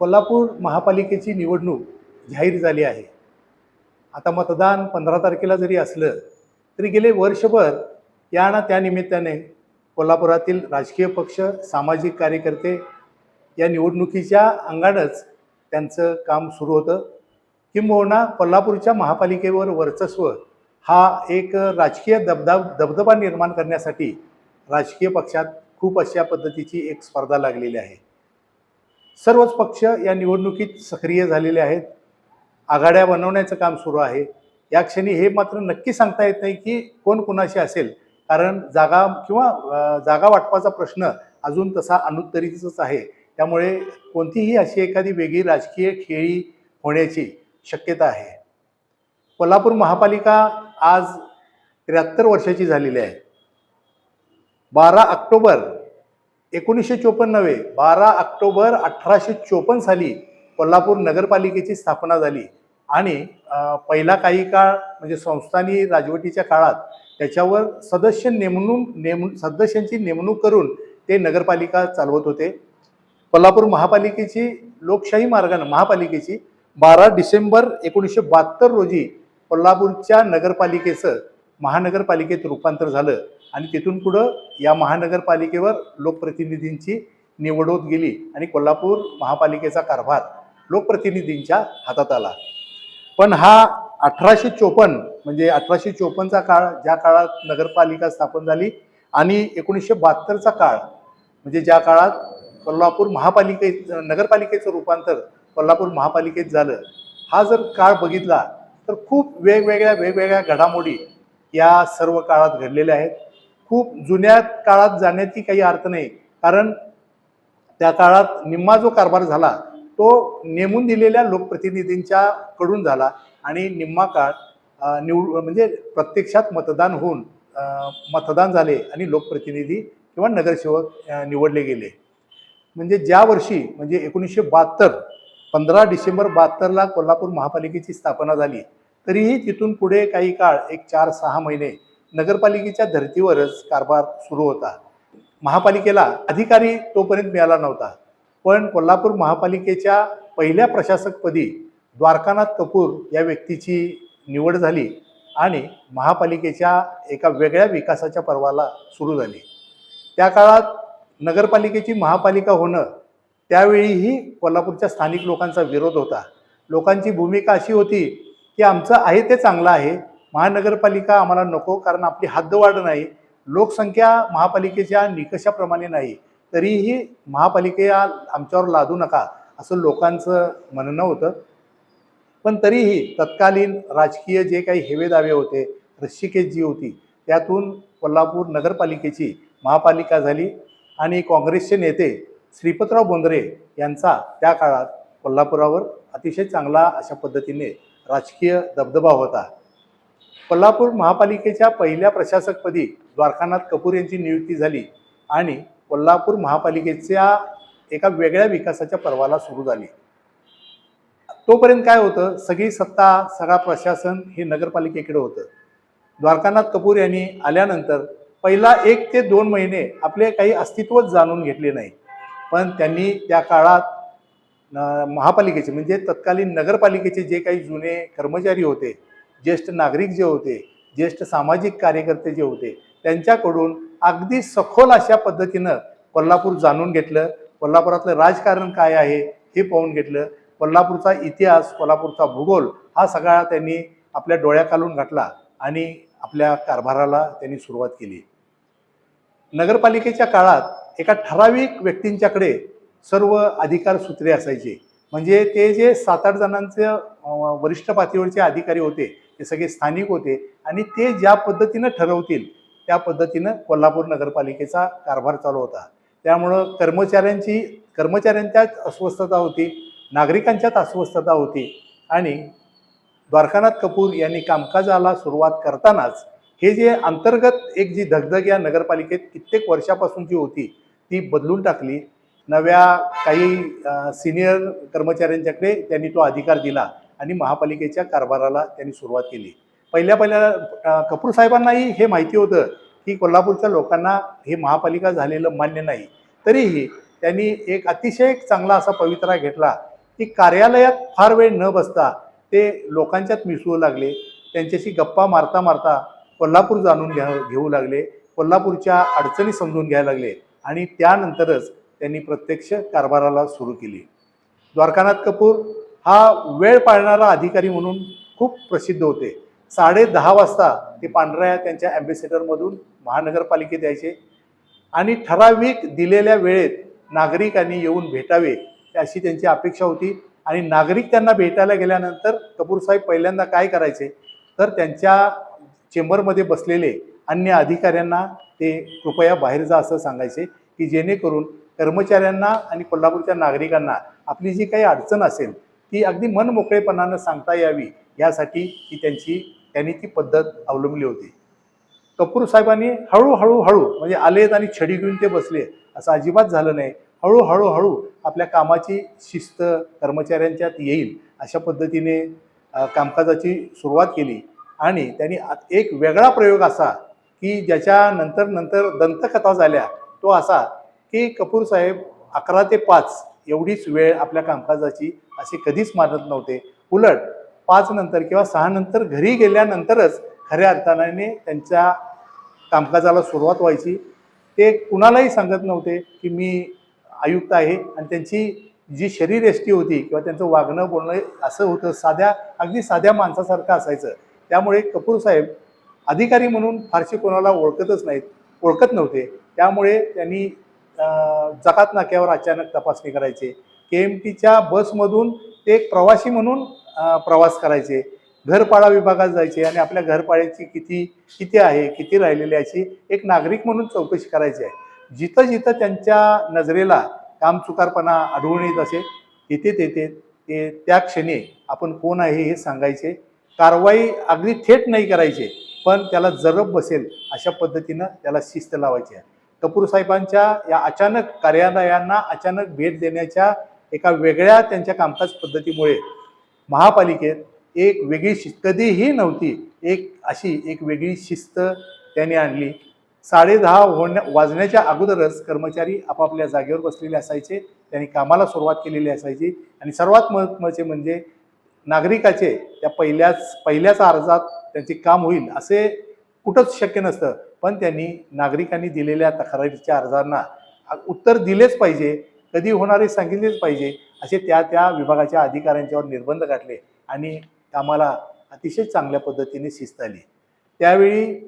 कोल्हापूर महापालिकेची निवडणूक जाहीर झाली आहे. आता मतदान पंधरा तारखेला जरी असलं तरी गेले वर्षभर या ना त्या निमित्ताने कोल्हापुरातील राजकीय पक्ष सामाजिक कार्यकर्ते या निवडणुकीच्या अंगानंच त्यांचं काम सुरू होतं. किंबहुना कोल्हापूरच्या महापालिकेवर वर्चस्व हा एक राजकीय दबदा दबदबा निर्माण करण्यासाठी राजकीय पक्षात खूप अशा पद्धतीची एक स्पर्धा लागलेली आहे. सर्वच पक्ष या निवडणुकीत सक्रिय झालेले आहेत. आघाड्या बनवण्याचं काम सुरू आहे. या क्षणी हे मात्र नक्की सांगता येत नाही की कोण कुणाशी असेल. कारण जागा किंवा जागा वाटपाचा प्रश्न अजून तसा अनुत्तरितच आहे. त्यामुळे कोणतीही अशी एखादी वेगळी राजकीय खेळी होण्याची शक्यता आहे. कोल्हापूर महापालिका आज त्र्याहत्तर वर्षाची झालेली आहे. बारा ऑक्टोबर एकोणीसशे चोपन्न नव्हे बारा ऑक्टोबर अठराशे चोपन्न साली कोल्हापूर नगरपालिकेची स्थापना झाली. आणि पहिला काही काळ म्हणजे संस्थानी राजवटीच्या काळात त्याच्यावर सदस्य नेमणूक नेम सदस्यांची नेमणूक करून ते नगरपालिका चालवत होते. कोल्हापूर महापालिकेची लोकशाही मार्गानं महापालिकेची बारा डिसेंबर एकोणीसशे बहात्तर रोजी कोल्हापूरच्या नगरपालिकेचं महानगरपालिकेत रूपांतर झालं. आणि तिथून पुढं या महानगरपालिकेवर लोकप्रतिनिधींची निवड होत गेली आणि कोल्हापूर महापालिकेचा कारभार लोकप्रतिनिधींच्या हातात आला. पण हा अठराशे चोपन्न म्हणजे अठराशे चोपन्नचा काळ ज्या काळात नगरपालिका स्थापन झाली आणि एकोणीसशे बहात्तरचा काळ म्हणजे ज्या काळात कोल्हापूर महापालिके नगरपालिकेचं रूपांतर कोल्हापूर महापालिकेत झालं हा जर काळ बघितला तर खूप वेगवेगळ्या वेगवेगळ्या घडामोडी या सर्व काळात घडलेल्या आहेत. खूप जुन्या काळात जाण्याची काही अर्थ नाही. कारण त्या काळात निम्मा जो कारभार झाला तो नेमून दिलेल्या लोकप्रतिनिधींच्या कडून झाला आणि निम्मा काळ निवड म्हणजे प्रत्यक्षात मतदान होऊन मतदान झाले आणि लोकप्रतिनिधी किंवा नगरसेवक निवडले गेले. म्हणजे ज्या वर्षी म्हणजे एकोणीसशे बहात्तर पंधरा डिसेंबर बहात्तरला कोल्हापूर महापालिकेची स्थापना झाली तरीही तिथून पुढे काही काळ एक चार सहा महिने नगरपालिकेच्या धर्तीवरच कारभार सुरू होता. महापालिकेला अधिकारी तोपर्यंत मिळाला नव्हता. पण कोल्हापूर महापालिकेच्या पहिल्या प्रशासकपदी द्वारकानाथ कपूर या व्यक्तीची निवड झाली आणि महापालिकेच्या एका वेगळ्या विकासाच्या पर्वाला सुरू झाली. त्या काळात नगरपालिकेची महापालिका होणं त्यावेळीही कोल्हापूरच्या स्थानिक लोकांचा विरोध होता. लोकांची भूमिका अशी होती की आमचं आहे ते चांगलं आहे महानगरपालिका आम्हाला नको कारण आपली हद्दवाढ नाही. लोकसंख्या महापालिकेच्या निकषाप्रमाणे नाही. तरीही महापालिकेला आमच्यावर लादू नका असं लोकांचं म्हणणं होतं. पण तरीही तत्कालीन राजकीय जे काही हेवेदावे होते रस्सिकेच जी होती त्यातून कोल्हापूर नगरपालिकेची महापालिका झाली आणि काँग्रेसचे नेते श्रीपतराव बोंद्रे यांचा त्या काळात कोल्हापुरावर अतिशय चांगला अशा पद्धतीने राजकीय दबदबा होता. कोल्हापूर महापालिकेच्या पहिल्या प्रशासकपदी द्वारकानाथ कपूर यांची नियुक्ती झाली आणि कोल्हापूर महापालिकेच्या एका वेगळ्या विकासाच्या पर्वाला सुरू झाली. तोपर्यंत काय होतं? सगळी सत्ता सगळा प्रशासन हे नगरपालिकेकडे होतं. द्वारकानाथ कपूर यांनी आल्यानंतर पहिला एक ते दोन महिने आपले काही अस्तित्वच जाणून घेतले नाही. पण त्यांनी त्या काळात महापालिकेचे म्हणजे तत्कालीन नगरपालिकेचे जे काही जुने कर्मचारी होते ज्येष्ठ नागरिक जे होते ज्येष्ठ सामाजिक कार्यकर्ते जे होते त्यांच्याकडून अगदी सखोल अशा पद्धतीनं कोल्हापूर जाणून घेतलं. कोल्हापुरातलं राजकारण काय आहे हे पाहून घेतलं. कोल्हापूरचा इतिहास कोल्हापूरचा भूगोल हा सगळा त्यांनी आपल्या डोळ्याखालून घातला आणि आपल्या कारभाराला त्यांनी सुरुवात केली. नगरपालिकेच्या काळात एका ठराविक व्यक्तींच्याकडे सर्व अधिकार सूत्रे असायचे. म्हणजे ते जे सात आठ जणांचे वरिष्ठ पातळीवरचे अधिकारी होते ते सगळे स्थानिक होते आणि ते ज्या पद्धतीनं ठरवतील त्या पद्धतीनं कोल्हापूर नगरपालिकेचा कारभार चालू होता. त्यामुळं कर्मचाऱ्यांची कर्मचाऱ्यांच्यात अस्वस्थता होती नागरिकांच्यात अस्वस्थता होती आणि द्वारकानाथ कपूर यांनी कामकाजाला सुरुवात करतानाच हे जे अंतर्गत एक जी धगधग या नगरपालिकेत कित्येक वर्षापासून जी होती ती बदलून टाकली. नव्या काही सिनियर कर्मचाऱ्यांच्याकडे त्यांनी तो अधिकार दिला. आणि महापालिकेच्या कारभाराला त्यांनी सुरुवात केली. पहिल्या पहिल्या कपूर साहेबांनाही हे माहिती होतं की कोल्हापूरच्या लोकांना हे महापालिका झालेलं मान्य नाही. तरीही त्यांनी एक अतिशय चांगला असा पवित्रा घेतला की कार्यालयात फार वेळ न बसता ते लोकांच्यात मिसळू लागले. त्यांच्याशी गप्पा मारता मारता कोल्हापूर जाणून घ्या घेऊ लागले. कोल्हापूरच्या अडचणी समजून घ्यायला लागले आणि त्यानंतरच त्यांनी प्रत्यक्ष कारभाराला सुरू केली. द्वारकानाथ कपूर हा वेळ पाळणारा अधिकारी म्हणून खूप प्रसिद्ध होते. साडे दहा वाजता ते पांढऱ्या त्यांच्या ॲम्बेसेडरमधून महानगरपालिकेत यायचे. आणि ठराविक दिलेल्या वेळेत नागरिकांनी येऊन भेटावे अशी त्यांची अपेक्षा होती. आणि नागरिक त्यांना भेटायला गेल्यानंतर कपूर साहेब पहिल्यांदा काय करायचे? तर त्यांच्या चेंबरमध्ये बसलेले अन्य अधिकाऱ्यांना ते कृपया बाहेर जा असं सांगायचे की जेणेकरून कर्मचाऱ्यांना आणि कोल्हापूरच्या नागरिकांना आपली जी काही अडचण असेल ती अगदी मनमोकळेपणानं सांगता यावी यासाठी ती त्यांची त्यांनी ती पद्धत अवलंबली होती. कपूर साहेबांनी हळूहळू हळू म्हणजे आलेत आणि छडी घेऊन ते बसले असं अजिबात झालं नाही. हळूहळू हळू आपल्या कामाची शिस्त कर्मचाऱ्यांच्यात येईल अशा पद्धतीने कामकाजाची सुरुवात केली. आणि त्यांनी एक वेगळा प्रयोग असा की ज्याच्या नंतर नंतर दंतकथा झाल्या तो असा की कपूर साहेब अकरा ते पाच एवढीच वेळ आपल्या कामकाजाची असे कधीच मानत नव्हते. उलट पाच नंतर किंवा सहा नंतर घरी गेल्यानंतरच खऱ्या अर्थाने त्यांच्या कामकाजाला सुरुवात व्हायची. ते कुणालाही सांगत नव्हते की मी आयुक्त आहे आणि त्यांची जी शरीरयष्टी होती किंवा त्यांचं वागणं बोलणं असं होतं साध्या अगदी साध्या माणसासारखं असायचं. त्यामुळे कपूर साहेब अधिकारी म्हणून फारसे कोणाला ओळखतच नाहीत ओळखत नव्हते. त्यामुळे त्यांनी जकात नाक्यावर अचानक तपासणी करायचे? के एम टीच्या बसमधून ते एक प्रवासी म्हणून प्रवास करायचे. घरपाडा विभागात जायचे आणि आपल्या घरपाड्याची किती किती आहे किती राहिलेली अशी याची एक नागरिक म्हणून चौकशी करायची आहे. जिथं जिथं त्यांच्या नजरेला कामचुकारपणा आढळून येत असे तिथे तेथे ते त्या क्षणी आपण कोण आहे हे सांगायचे. कारवाई अगदी थेट नाही करायचे पण त्याला जरब बसेल अशा पद्धतीनं त्याला शिस्त लावायची आहे. कपूर साहेबांच्या या अचानक कार्यालयांना अचानक भेट देण्याच्या एका वेगळ्या त्यांच्या कामकाज पद्धतीमुळे महापालिकेत एक वेगळी शिस्त कधीही नव्हती. एक अशी एक वेगळी शिस्त त्यांनी आणली. साडे दहा होण्या वाजण्याच्या अगोदरच कर्मचारी आपापल्या जागेवर बसलेले असायचे. त्यांनी कामाला सुरुवात केलेली असायची. आणि सर्वात महत्त्वाचे म्हणजे नागरिकाचे त्या पहिल्याच पहिल्याच अर्जात त्यांचे काम होईल असे कुठंच शक्य नसतं. पण त्यांनी नागरिकांनी दिलेल्या तक्रारीच्या अर्जांना उत्तर दिलेच पाहिजे कधी होणारे सांगितलेच पाहिजे असे त्या त्या विभागाच्या अधिकाऱ्यांच्यावर निर्बंध घातले आणि कामाला अतिशय चांगल्या पद्धतीने शिस्त आली. त्यावेळी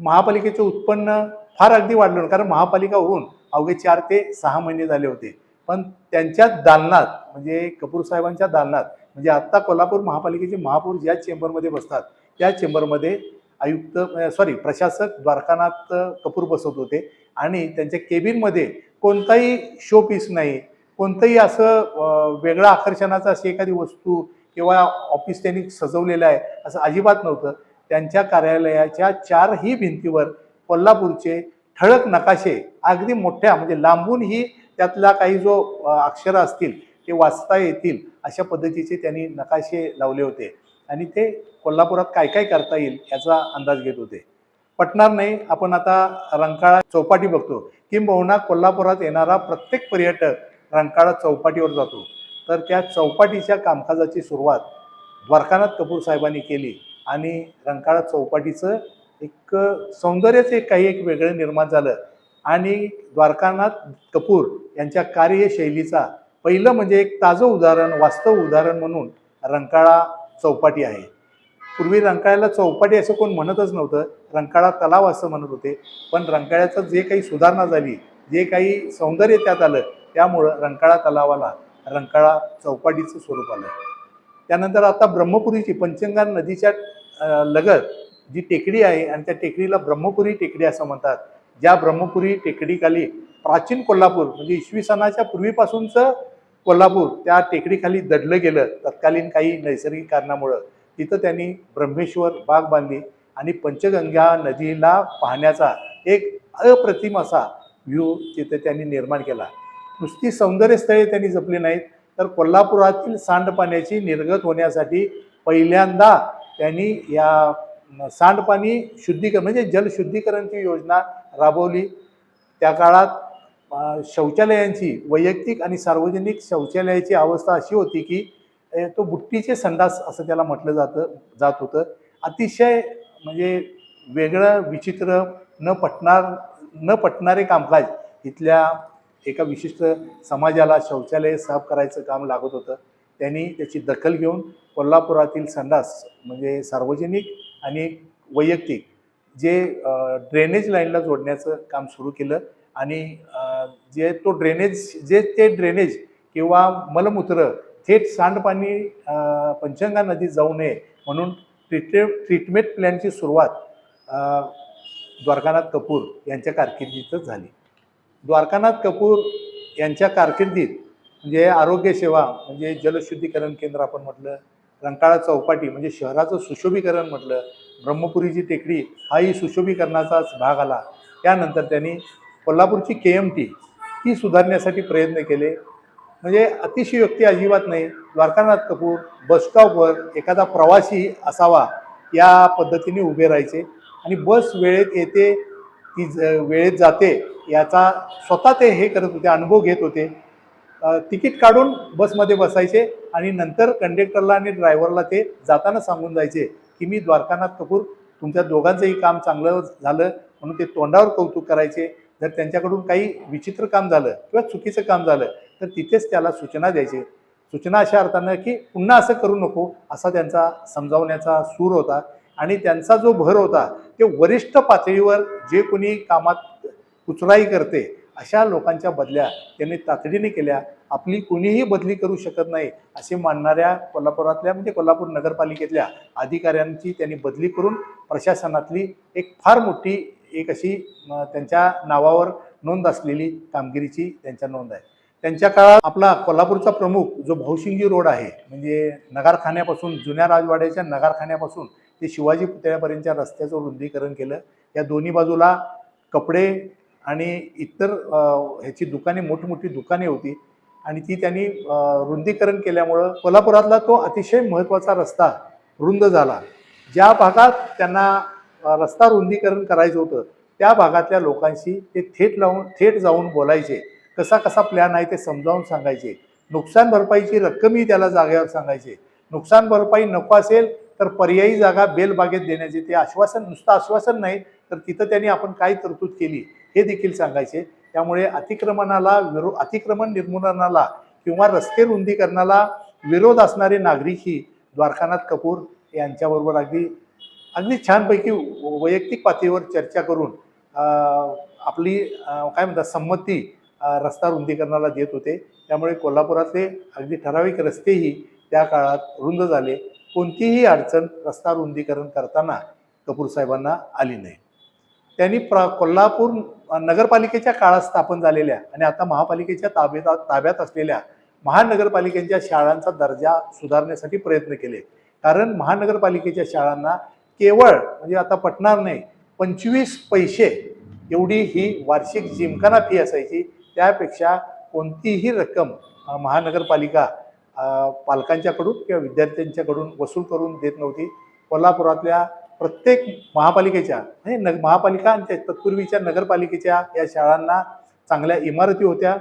महापालिकेचं उत्पन्न फार अगदी वाढलं कारण महापालिका होऊन अवघे चार ते सहा महिने झाले होते. पण त्यांच्या दालनात म्हणजे कपूर साहेबांच्या दालनात म्हणजे आत्ता कोल्हापूर महापालिकेचे महापौर ज्या चेंबरमध्ये बसतात त्या चेंबरमध्ये आयुक्त सॉरी प्रशासक द्वारकानाथ कपूर बसवत होते. आणि त्यांच्या केबिनमध्ये कोणताही शो पीस नाही. कोणतंही असं वेगळं आकर्षणाचं अशी एखादी वस्तू किंवा ऑफिस त्यांनी सजवलेलं आहे असं अजिबात नव्हतं. त्यांच्या कार्यालयाच्या चारही भिंतीवर कोल्हापूरचे ठळक नकाशे अगदी मोठ्या म्हणजे लांबूनही त्यातला काही जो अक्षरं असतील ते वाचता येतील अशा पद्धतीचे त्यांनी नकाशे लावले होते. आणि ते कोल्हापुरात काय काय करता येईल याचा अंदाज घेत होते. पटणार नाही आपण आता रंकाळा चौपाटी बघतो. किंबहुना कोल्हापुरात येणारा प्रत्येक पर्यटक रंकाळा चौपाटीवर जातो. तर त्या चौपाटीच्या कामकाजाची सुरुवात द्वारकानाथ कपूर साहेबांनी केली आणि रंकाळा चौपाटीचं एक सौंदर्यच एक काही एक वेगळं निर्माण झालं. आणि द्वारकानाथ कपूर यांच्या कार्यशैलीचा पहिलं म्हणजे एक ताजं उदाहरण वास्तव उदाहरण म्हणून रंकाळा चौपाटी आहे. पूर्वी रंकाळ्याला चौपाटी असं कोण म्हणतच नव्हतं. रंकाळा तलाव असं म्हणत होते. पण रंकाळ्याचं जे काही सुधारणा झाली जे काही सौंदर्य त्यात आलं त्यामुळं रंकाळा तलावाला रंकाळा चौपाटीचं स्वरूप आलं. त्यानंतर आता ब्रह्मपुरीची पंचगंगा नदीच्या लगत जी टेकडी आहे आणि त्या टेकडीला ब्रह्मपुरी टेकडी असं म्हणतात. ज्या ब्रह्मपुरी टेकडीखाली प्राचीन कोल्हापूर म्हणजे इसवी सणाच्या पूर्वीपासूनचं कोल्हापूर त्या टेकडीखाली दडलं गेलं तत्कालीन काही नैसर्गिक कारणामुळं. तिथं त्यांनी ब्रह्मेश्वर बाग बांधली आणि पंचगंगा नदीला पाहण्याचा एक अप्रतिम असा व्ह्यू तिथे त्यांनी निर्माण केला. नुसती सौंदर्यस्थळे त्यांनी जपली नाहीत तर कोल्हापुरातील सांडपाण्याची निर्गत होण्यासाठी पहिल्यांदा त्यांनी या सांडपाणी शुद्धीकरण म्हणजे जलशुद्धीकरणची योजना राबवली. त्या काळात शौचालयांची वैयक्तिक आणि सार्वजनिक शौचालयाची अवस्था अशी होती की तो बुट्टीचे संडास असं त्याला म्हटलं जातं जात होतं. अतिशय म्हणजे वेगळं विचित्र न पटणार न पटणारे कामकाज इथल्या एका विशिष्ट समाजाला शौचालय साफ करायचं काम लागत होतं. त्यांनी त्याची दखल घेऊन कोल्हापुरातील संडास म्हणजे सार्वजनिक आणि वैयक्तिक जे ड्रेनेज लाईनला जोडण्याचं काम सुरू केलं. आणि जे तो ड्रेनेज जे ते ड्रेनेज किंवा मलमूत्र थेट सांडपाणी पंचंगा पंचगंगा नदीत जाऊ नये म्हणून ट्रीटे ट्रीटमेंट प्लॅनची सुरुवात द्वारकानाथ कपूर यांच्या कारकिर्दीतच झाली. द्वारकानाथ कपूर यांच्या कारकिर्दीत म्हणजे आरोग्य सेवा म्हणजे जलशुद्धीकरण केंद्र आपण म्हटलं रंकाळा चौपाटी म्हणजे शहराचं सुशोभीकरण म्हटलं ब्रह्मपुरीची टेकडी हाही सुशोभीकरणाचाच भाग आला. त्यानंतर त्यांनी कोल्हापूरची के एम टी ती सुधारण्यासाठी प्रयत्न केले. म्हणजे अतिशयोक्ती अजिबात नाही. द्वारकानाथ कपूर बसस्टॉपवर एखादा प्रवासी असावा या पद्धतीने उभे राहायचे. आणि बस वेळेत येते ती ज- वेळेत जाते याचा स्वतः ते हे करत होते अनुभव घेत होते. तिकीट काढून बसमध्ये बसायचे आणि नंतर कंडक्टरला आणि ड्रायव्हरला ते जाताना सांगून जायचे की मी द्वारकानाथ कपूर तुमच्या दोघांचंही काम चांगलं झालं म्हणून ते तोंडावर कौतुक करायचे. जर त्यांच्याकडून काही विचित्र काम झालं किंवा चुकीचं काम झालं तर तिथेच त्याला सूचना द्यायचे. सूचना अशा अर्थानं की पुन्हा असं करू नको असा त्यांचा समजावण्याचा सूर होता आणि त्यांचा जो भर होता ते वरिष्ठ पातळीवर जे कोणी कामात कुचराई करते अशा लोकांच्या बदल्या त्यांनी तातडीने केल्या. आपली कुणीही बदली करू शकत नाही असे मानणाऱ्या कोल्हापुरातल्या म्हणजे कोल्हापूर नगरपालिकेतल्या अधिकाऱ्यांची त्यांनी बदली करून प्रशासनातली एक फार मोठी एक अशी त्यांच्या नावावर नोंद असलेली कामगिरीची त्यांच्या नोंद आहे. त्यांच्या काळात आपला कोल्हापूरचा प्रमुख जो भाऊशिंगी रोड आहे म्हणजे नगारखान्यापासून जुन्या राजवाड्याच्या नगारखान्यापासून ते शिवाजी पुतळ्यापर्यंतच्या रस्त्याचं रुंदीकरण केलं. या दोन्ही बाजूला कपडे आणि इतर ह्याची दुकाने मोठमोठी दुकाने होती. आणि ती त्यांनी रुंदीकरण केल्यामुळं कोल्हापुरातला तो अतिशय महत्त्वाचा रस्ता रुंद झाला. ज्या भागात त्यांना रस्ता रुंदीकरण करायचं होतं त्या भागातल्या लोकांशी ते थेट लावून थेट जाऊन बोलायचे. कसा कसा प्लॅन आहे ते समजावून सांगायचे. नुकसान भरपाईची रक्कमही त्याला जागेवर सांगायचे. नुकसान भरपाई नको असेल तर पर्यायी जागा बेलबागेत देण्याचे. ते आश्वासन नुसतं आश्वासन नाही तर तिथं त्यांनी आपण काय तरतूद केली हे देखील सांगायचे. त्यामुळे अतिक्रमणाला विरो अतिक्रमण निर्मूलनाला किंवा रस्ते रुंदीकरणाला विरोध असणारे नागरिकही द्वारकानाथ कपूर यांच्याबरोबर अगदी अगदी छानपैकी वैयक्तिक पातळीवर चर्चा करून आपली काय म्हणतात संमती रस्ता रुंदीकरणाला देत होते. त्यामुळे कोल्हापुरातले अगदी ठराविक रस्तेही त्या काळात रुंद झाले. कोणतीही अडचण रस्ता रुंदीकरण करताना कपूर साहेबांना आली नाही. त्यांनी प्र कोल्हापूर नगरपालिकेच्या काळात स्थापन झालेल्या आणि आता महापालिकेच्या ताब्यात ताब्यात असलेल्या महानगरपालिकेच्या शाळांचा दर्जा सुधारण्यासाठी प्रयत्न केले. कारण महानगरपालिकेच्या शाळांना केवळ म्हणजे आता पटणार नाही पंचवीस पैसे एवढी ही वार्षिक जिमखाना फी असायची. त्यापेक्षा कोणतीही रक्कम महानगरपालिका पालकांच्याकडून किंवा विद्यार्थ्यांच्याकडून वसूल करून देत नव्हती. कोल्हापुरातल्या प्रत्येक महापालिकेच्या म्हणजे नग महापालिका आणि त्या तत्पूर्वीच्या नगरपालिकेच्या या शाळांना चांगल्या इमारती होत्या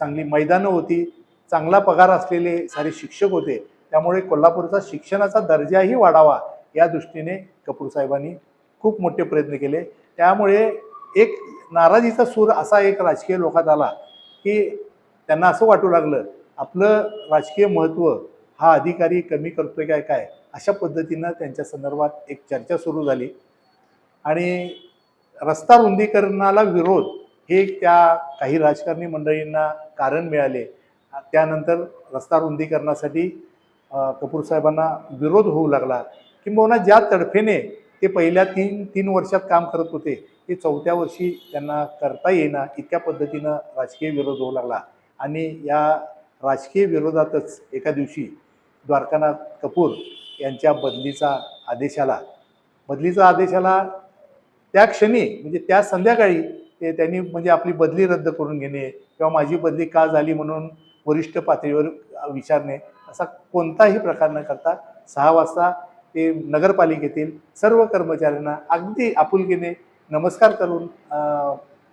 चांगली मैदानं होती चांगला पगार असलेले सारे शिक्षक होते. त्यामुळे कोल्हापूरचा शिक्षणाचा दर्जाही वाढावा या दृष्टीने कपूर साहेबांनी खूप मोठे प्रयत्न केले. त्यामुळे एक नाराजीचा सूर असा एक राजकीय लोकात आला की त्यांना असं वाटू लागलं आपलं राजकीय महत्त्व हा अधिकारी कमी करतोय काय काय? अशा पद्धतीनं त्यांच्या संदर्भात एक चर्चा सुरू झाली. आणि रस्ता रुंदीकरणाला विरोध हे त्या काही राजकारणी मंडळींना कारण मिळाले. त्यानंतर रस्ता रुंदीकरणासाठी कपूर साहेबांना विरोध होऊ लागला. किंबहुना ज्या तडफेने ते पहिल्या तीन तीन वर्षात काम करत होते ते चौथ्या वर्षी त्यांना करता येईना इतक्या पद्धतीनं राजकीय विरोध होऊ लागला. आणि या राजकीय विरोधातच एका दिवशी द्वारकानाथ कपूर यांच्या बदलीचा आदेश आला. बदलीचा आदेश आला त्या क्षणी म्हणजे त्या संध्याकाळी ते त्यांनी म्हणजे आपली बदली रद्द करून घेणे किंवा माझी बदली का झाली म्हणून वरिष्ठ पातळीवर विचारणे असा कोणताही प्रकार न करता सहा वाजता ते नगरपालिकेतील सर्व कर्मचाऱ्यांना अगदी आपुलकीने नमस्कार करून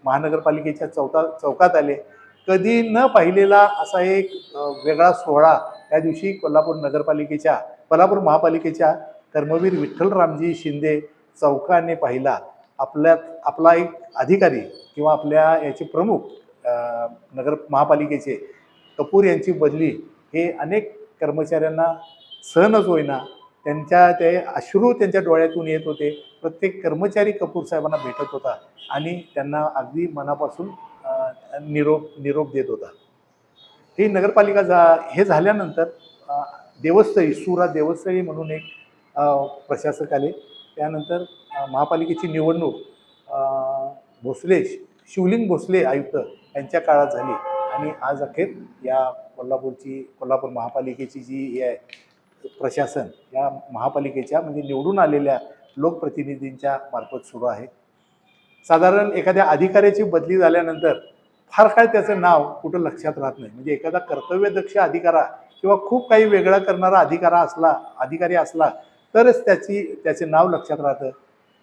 महानगरपालिकेच्या चौका चौकात आले. कधी न पाहिलेला असा एक वेगळा सोहळा त्या दिवशी कोल्हापूर नगरपालिकेच्या कोल्हापूर महापालिकेच्या कर्मवीर विठ्ठलरामजी शिंदे चौकाने पाहिला. आपल्यात आपला एक अधिकारी किंवा आपल्या याचे प्रमुख नगर महापालिकेचे कपूर यांची बदली हे अनेक कर्मचाऱ्यांना सहनच होईना त्यांच्या ते अश्रू त्यांच्या डोळ्यातून येत होते. प्रत्येक कर्मचारी कपूर साहेबांना भेटत होता आणि त्यांना अगदी मनापासून निरोप निरोप देत होता. ही नगरपालिका जा हे झाल्यानंतर देवस्थळी सुरा देवस्थळी म्हणून एक प्रशासक आले. त्यानंतर महापालिकेची निवडणूक भोसले शिवलिंग भोसले आयुक्त यांच्या काळात झाली. आणि आज अखेर या कोल्हापूरची कोल्हापूर महापालिकेची जी हे आहे प्रशासन या महापालिकेच्या म्हणजे निवडून आलेल्या लोकप्रतिनिधींच्या मार्फत सुरू आहे. साधारण एखाद्या अधिकाऱ्याची बदली झाल्यानंतर फार काय त्याचं नाव कुठं लक्षात राहत नाही. म्हणजे एखादा कर्तव्यदक्ष अधिकारा किंवा खूप काही वेगळा करणारा अधिकारा असला अधिकारी असला तरच त्याची त्याचे नाव लक्षात राहतं.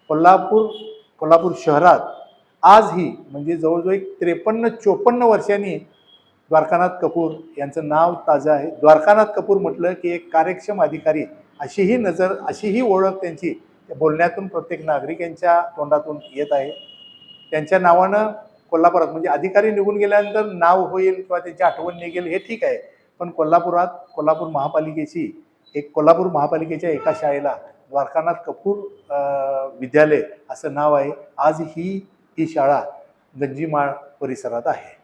कोल्हापूर कोल्हापूर शहरात आजही म्हणजे जवळजवळ एक त्रेपन्न चोपन्न वर्षांनी द्वारकानाथ कपूर यांचं नाव ताजं आहे. द्वारकानाथ कपूर म्हटलं की एक कार्यक्षम अधिकारी अशीही नजर अशीही ओळख त्यांची त्या बोलण्यातून प्रत्येक नागरिकांच्या तोंडातून येत आहे. त्यांच्या नावानं कोल्हापुरात म्हणजे अधिकारी निघून गेल्यानंतर नाव होईल किंवा त्यांची आठवण निघेल हे ठीक आहे. पण कोल्हापुरात कोल्हापूर महापालिकेची एक कोल्हापूर महापालिकेच्या एका शाळेला द्वारकानाथ कपूर विद्यालय असं नाव आहे. आज ही ही शाळा गंजीमाळ परिसरात आहे.